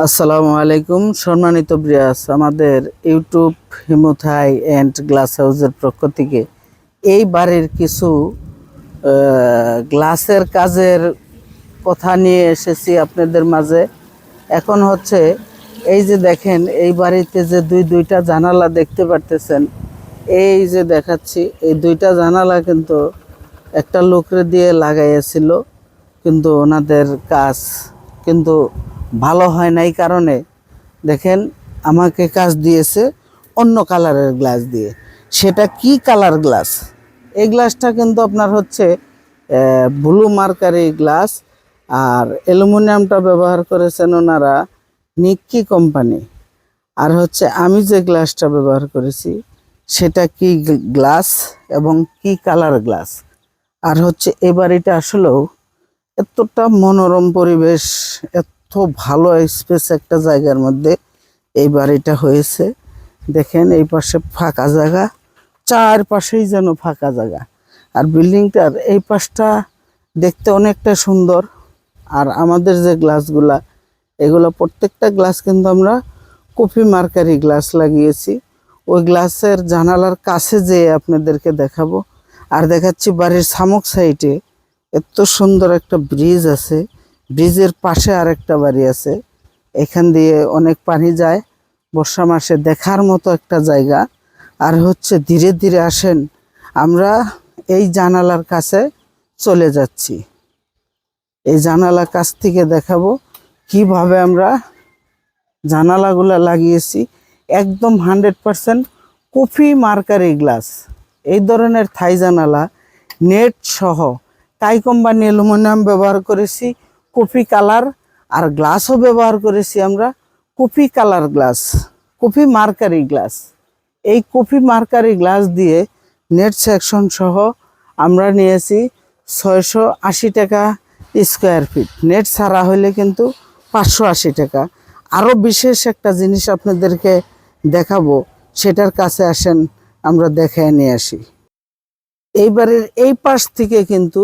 আসসালামু আলাইকুম, সম্মানিত ব্রিয়াস আমাদের ইউটিউব হিমোথাই অ্যান্ড গ্লাস হাউসের পক্ষ থেকে এই বাড়ির কিছু গ্লাসের কাজের কথা নিয়ে এসেছি আপনাদের মাঝে। এখন হচ্ছে, এই যে দেখেন, এই বাড়িতে যে দুই, দুইটা জানালা দেখতে পারতেছেন, এই যে দেখাচ্ছি, এই দুইটা জানালা কিন্তু একটা লোকরে দিয়ে লাগাইয়াছিল, কিন্তু ওনাদের কাজ কিন্তু ভালো হয় নাই কারণে, দেখেন আমাকে কাজ দিয়েছে অন্য কালারের গ্লাস দিয়ে। সেটা কি কালার গ্লাস? এই গ্লাসটা কিন্তু আপনার হচ্ছে ব্লু মার্কারি গ্লাস আর অ্যালুমিনিয়ামটা ব্যবহার করেছেন ওনারা নিক্কি কোম্পানি। আর হচ্ছে আমি যে গ্লাসটা ব্যবহার করেছি, সেটা কি গ্লাস এবং কি কালার গ্লাস? আর হচ্ছে এ বাড়িটা আসলেও এতটা মনোরম পরিবেশ, এত ভালো স্পেস একটা জায়গার মধ্যে এই বাড়িটা হয়েছে। দেখেন এই পাশে ফাঁকা জায়গা, চারপাশেই যেন ফাঁকা জায়গা। আর বিল্ডিংটার এই পাশটা দেখতে অনেকটা সুন্দর। আর আমাদের যে গ্লাসগুলা, এগুলো প্রত্যেকটা গ্লাস কিন্তু আমরা কফি মার্কারি গ্লাস লাগিয়েছি। ওই গ্লাসের জানালার কাছে যেয়ে আপনাদেরকে দেখাবো। আর দেখাচ্ছি বাড়ির সামক সাইডে এত সুন্দর একটা ব্রিজ আছে। ব্রিজের পাশে আরেকটা বাড়ি আছে। এখান দিয়ে অনেক পানি যায়। বর্ষা মাসে দেখার মতো একটা জায়গা। আর হচ্ছে ধীরে ধীরে আসেন, আমরা এই জানালার কাছে চলে যাচ্ছি। এই জানালার কাছ থেকে দেখাবো কীভাবে আমরা জানালাগুলো লাগিয়েছি। একদম hundred percent coffee mercury glass. এই ধরনের থাই জানালা, নেট সহ তাই কোম্পানি অ্যালুমিনিয়াম ব্যবহার করেছি। কফি কালার আর গ্লাসও ব্যবহার করেছি আমরা। Coffee colour glass, coffee mercury glass. এই কফি মার্কারি গ্লাস দিয়ে নেট সেকশন সহ আমরা নিয়েছি ছয়শো আশি টাকা স্কোয়ার ফিট। নেট ছাড়া হলে কিন্তু পাঁচশো আশি টাকা। আরও বিশেষ একটা জিনিস আপনাদেরকে দেখাবো, সেটার কাছে আসেন, আমরা দেখায় নিয়ে আসি। এইবারের এই পাশ থেকে কিন্তু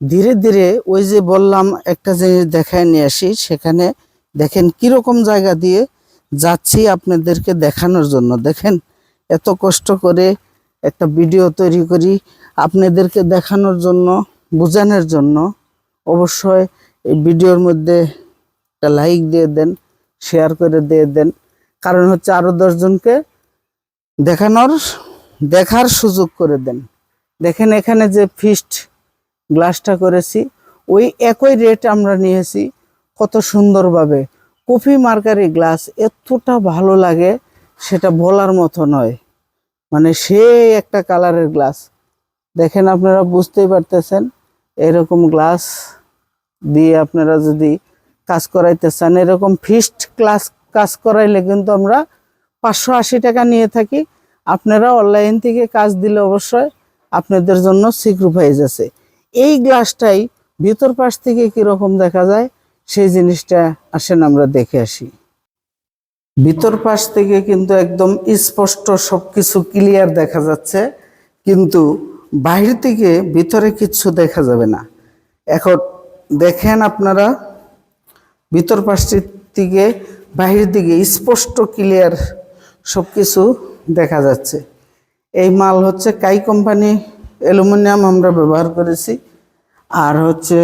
ধীরে ধীরে ওই যে বললাম, একটা জিনিস দেখায় নিয়ে আসি, সেখানে দেখেন কীরকম জায়গা দিয়ে যাচ্ছি আপনাদেরকে দেখানোর জন্য। দেখেন এত কষ্ট করে একটা ভিডিও তৈরি করি আপনাদেরকে দেখানোর জন্য, বোঝানোর জন্য। অবশ্যই এই ভিডিওর মধ্যে একটা লাইক দিয়ে দেন শেয়ার করে দিয়ে দেন। কারণ হচ্ছে আরও দশজনকে দেখানোর, দেখার সুযোগ করে দেন। দেখেন এখানে যে ফিস্ট গ্লাসটা করেছি। ওই একই রেট আমরা নিয়েছি। কত সুন্দরভাবে। কফি মার্কারি গ্লাস এতটা ভালো লাগে, সেটা বলার মতো নয়। মানে সে একটা কালারের গ্লাস। দেখেন আপনারা বুঝতেই পারতেছেন, এরকম গ্লাস দিয়ে আপনারা যদি কাজ করাইতে চান, এরকম ফিস্ট ক্লাস কাজ করাইলে কিন্তু আমরা পাঁচশো আশি টাকা নিয়ে থাকি। আপনারা অনলাইন থেকে কাজ দিলে অবশ্যই আপনাদের জন্য সিক্রিফাইস আছে এই গ্লাসটাই ভিতর পাশ থেকে কীরকম দেখা যায়, সেই জিনিসটা আসেন আমরা দেখে আসি। ভিতর পাশ থেকে কিন্তু একদম স্পষ্ট সবকিছু ক্লিয়ার দেখা যাচ্ছে, কিন্তু বাইরে থেকে ভিতরে কিচ্ছু দেখা যাবে না। এখন দেখেন আপনারা, ভিতর পাশটির দিকে বাহির দিকে স্পষ্ট ক্লিয়ার সব কিছু দেখা যাচ্ছে। এই মাল হচ্ছে কাই কোম্পানি অ্যালুমিনিয়াম আমরা ব্যবহার করেছি। আর হচ্ছে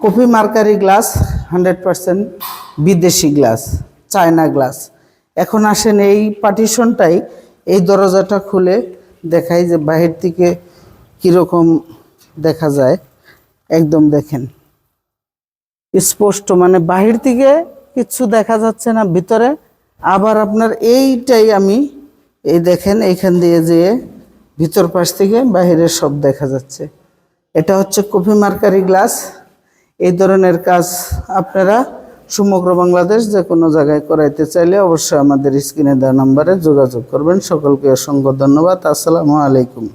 coffee mercury glass, hundred percent বিদেশি গ্লাস, চায়না গ্লাস। এখন আসেন এই পার্টিশনটাই, এই দরজাটা খুলে দেখাই যে বাহির থেকে কীরকম দেখা যায়। একদম দেখেন। স্পষ্ট মানে বাহির থেকে কিচ্ছু দেখা যাচ্ছে না, ভিতরে। আবার আপনার এইটাই আমি, এই দেখেন এইখান দিয়ে যেয়ে ভিতর পাশ থেকে বাহিরের সব দেখা যাচ্ছে। এটা হচ্ছে কফি মার্কারি গ্লাস। এই ধরনের কাজ আপনারা সমগ্র বাংলাদেশ যে কোনো জায়গায় করাইতে চাইলে অবশ্যই আমাদের স্ক্রিনে দেওয়া নাম্বারে যোগাযোগ করবেন। সকলকে অসংখ্য ধন্যবাদ। আসসালামু আলাইকুম।